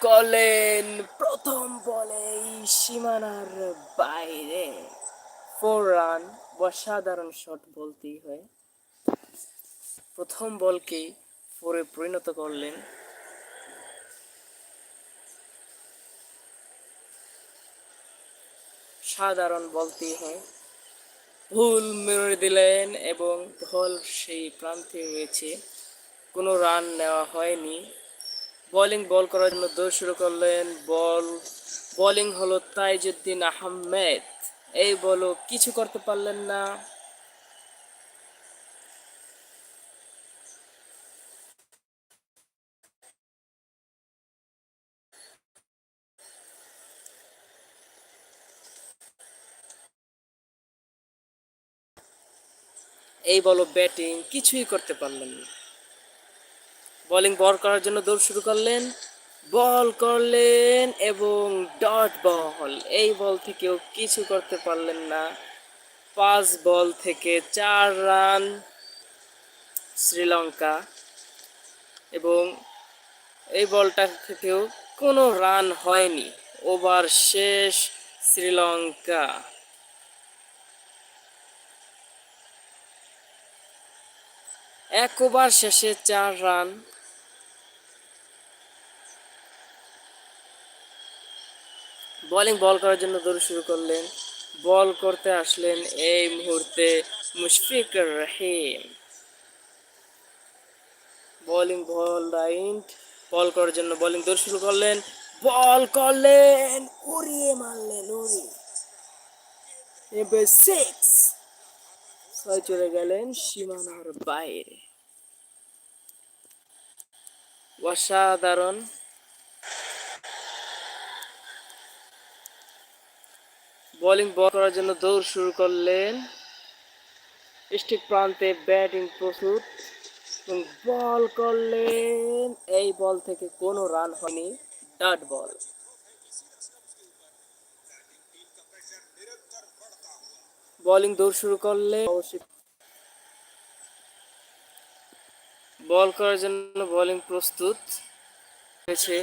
করলেন প্রথম বলেই সীমানার বাইরে। ফোর রান অসাধারণ শট বলতেই হয়। প্রথম বলকেই ফোরে পরিণত করলেন। সাধারণ বলতেই হয়। ভুল মেরে দিলেন এবং বল সেই প্রান্তে রয়েছে। কোনো রান নেওয়া হয়নি। বোলিং বল করার জন্য দৌড় শুরু করলেন। বল বোলিং হলো তাইজুদ্দিন আহমেদ। এই বলও কিছু করতে পারলেন না। এই বলো ব্যাটিং কিছুই করতে পারলেন না। বোলিং বল করার জন্য দৌড় শুরু করলেন। বল করলেন এবং ডট বল এই বল থেকেও কিছু করতে পারলেন না। পাঁচ বল থেকে চার রান শ্রীলঙ্কা। এবং এই বলটা থেকেও কোনো রান হয়নি। ওভার শেষ শ্রীলঙ্কা। এক ওভার শেষে চার রান বোলিং বল করার জন্য দৌড় শুরু করলেন। বল করতে আসলেন এই মুহূর্তে Mushfiqur Rahim. Bowling ball right ball করার জন্য বোলিং দৌড় শুরু করলেন। বল করলেন, উড়িয়ে মারলেন উড়ি সিক্স ছয় চলে গেলেন সীমানার বাইরে। অসাধারণ বোলিং বল করার জন্য দৌড় শুরু করলেন। স্টিক প্রান্তে ব্যাটিং প্রস্তুত বল করলেন। এই বল থেকে কোনো রান হয়নি। ডাট বল। বোলিং দৌড় শুরু করলে অবশ্যই। বল করার জন্য বোলিং প্রস্তুত হয়েছে।